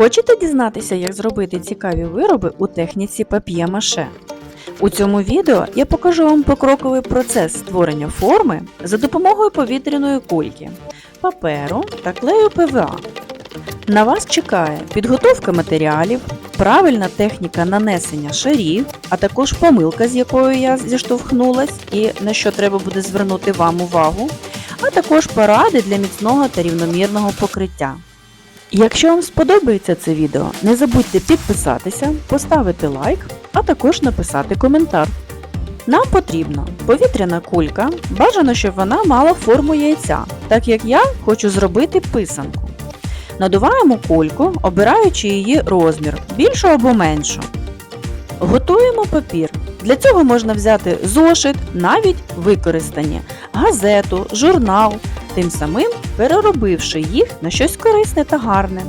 Хочете дізнатися, як зробити цікаві вироби у техніці пап'є-маше? У цьому відео я покажу вам покроковий процес створення форми за допомогою повітряної кульки, паперу та клею ПВА. На вас чекає підготовка матеріалів, правильна техніка нанесення шарів, а також помилка, з якою я зіштовхнулась і на що треба буде звернути вам увагу, а також поради для міцного та рівномірного покриття. Якщо вам сподобається це відео, не забудьте підписатися, поставити лайк, а також написати коментар. Нам потрібна повітряна кулька, бажано, щоб вона мала форму яйця, так як я хочу зробити писанку. Надуваємо кульку, обираючи її розмір більшу або меншу. Готуємо папір. Для цього можна взяти зошит, навіть використані, газету, журнал, тим самим переробивши їх на щось корисне та гарне.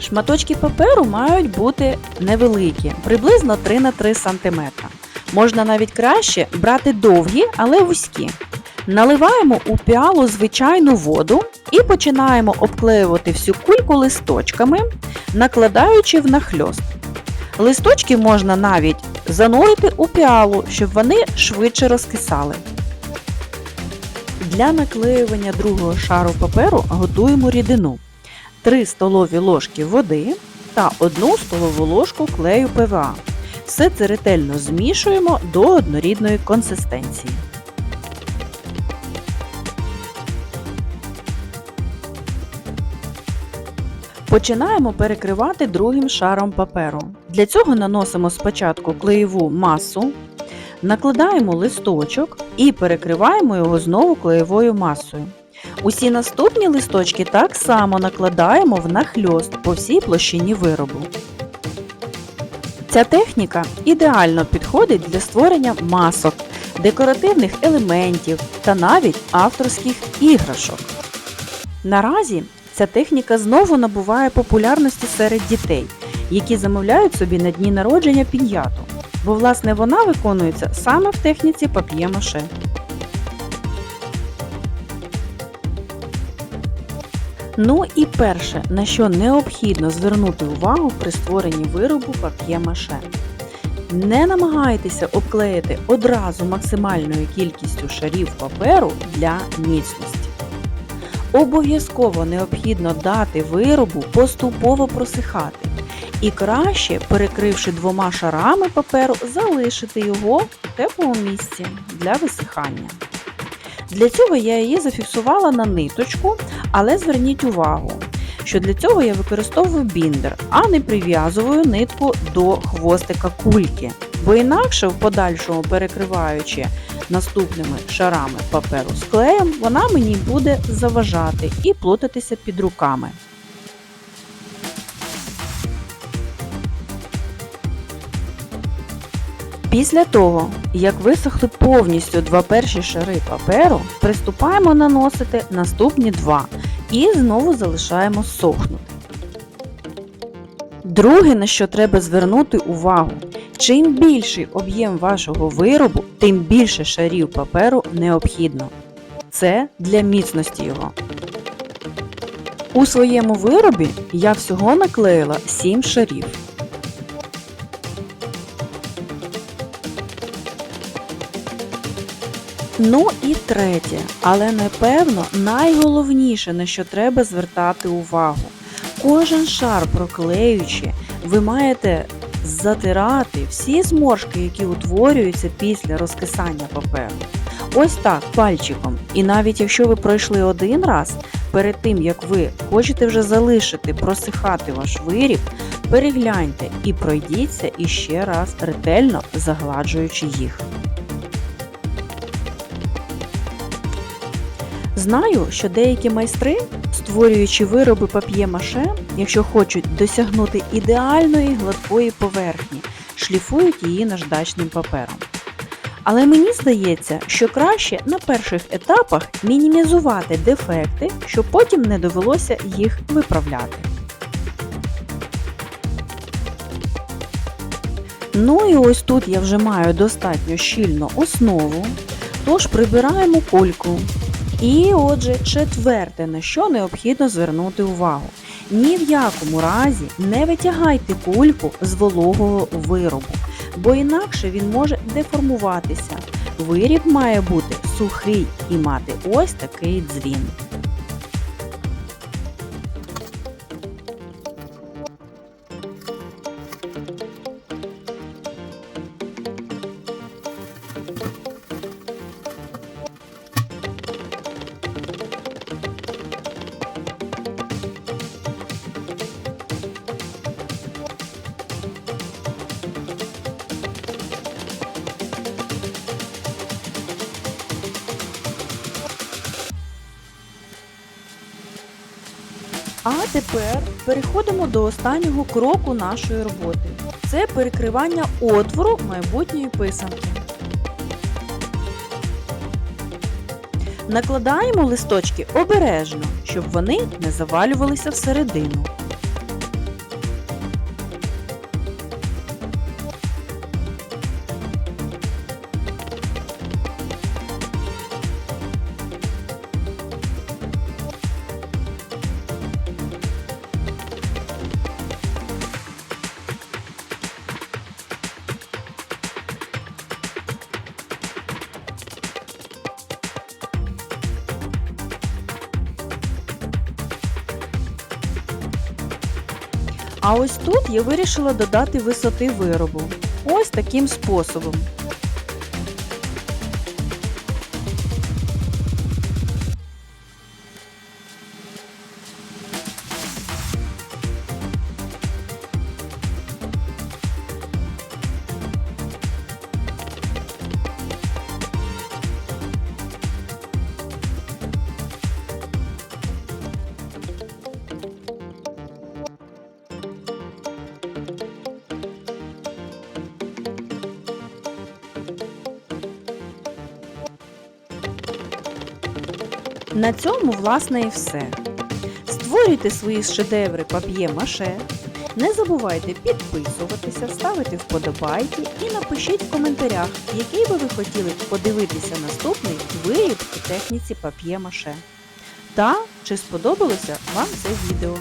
Шматочки паперу мають бути невеликі, приблизно 3 на 3 см. Можна навіть краще брати довгі, але вузькі. Наливаємо у піалу звичайну воду і починаємо обклеювати всю кульку листочками, накладаючи в нахльост. Листочки можна навіть занурити у піалу, щоб вони швидше розкисали. Для наклеювання другого шару паперу готуємо рідину. 3 столові ложки води та 1 столову ложку клею ПВА. Все це ретельно змішуємо до однорідної консистенції. Починаємо перекривати другим шаром паперу. Для цього наносимо спочатку клеєву масу, накладаємо листочок і перекриваємо його знову клеєвою масою. Усі наступні листочки так само накладаємо в нахльост по всій площині виробу. Ця техніка ідеально підходить для створення масок, декоративних елементів та навіть авторських іграшок. Наразі ця техніка знову набуває популярності серед дітей, які замовляють собі на дні народження піньяту, бо власне вона виконується саме в техніці пап'є-маше. Ну і перше, на що необхідно звернути увагу при створенні виробу пап'є-маше. Не намагайтеся обклеїти одразу максимальною кількістю шарів паперу для міцності. Обов'язково необхідно дати виробу поступово просихати. І краще, перекривши двома шарами паперу, залишити його в теплому місці для висихання. Для цього я її зафіксувала на ниточку, але зверніть увагу, що для цього я використовую біндер, а не прив'язую нитку до хвостика кульки, бо інакше, в подальшому перекриваючи наступними шарами паперу з клеєм, вона мені буде заважати і плутатися під руками. Після того, як висохли повністю два перші шари паперу, приступаємо наносити наступні два і знову залишаємо сохнути. Друге, на що треба звернути увагу, чим більший об'єм вашого виробу, тим більше шарів паперу необхідно. Це для міцності його. У своєму виробі я всього наклеїла 7 шарів. Ну і третє, але напевно найголовніше, на що треба звертати увагу. Кожен шар проклеюючи, ви маєте затирати всі зморшки, які утворюються після розкисання паперу. Ось так, пальчиком. І навіть якщо ви пройшли один раз, перед тим як ви хочете вже залишити просихати ваш виріб, перегляньте і пройдіться іще раз ретельно загладжуючи їх. Знаю, що деякі майстри, створюючи вироби пап'є-маше, якщо хочуть досягнути ідеальної гладкої поверхні, шліфують її наждачним папером. Але мені здається, що краще на перших етапах мінімізувати дефекти, щоб потім не довелося їх виправляти. Ну і ось тут я вже маю достатньо щільну основу, тож прибираємо кульку. І отже, четверте, на що необхідно звернути увагу. Ні в якому разі не витягайте кульку з вологого виробу, бо інакше він може деформуватися. Виріб має бути сухий і мати ось такий дзвін. А тепер переходимо до останнього кроку нашої роботи. Це перекривання отвору майбутньої писанки. Накладаємо листочки обережно, щоб вони не завалювалися всередину. А ось тут я вирішила додати висоти виробу. Ось таким способом. На цьому, власне, і все. Створюйте свої шедеври пап'є-маше. Не забувайте підписуватися, ставити вподобайки і напишіть в коментарях, який би ви хотіли подивитися наступний виріб у техніці пап'є-маше. Та чи сподобалося вам це відео.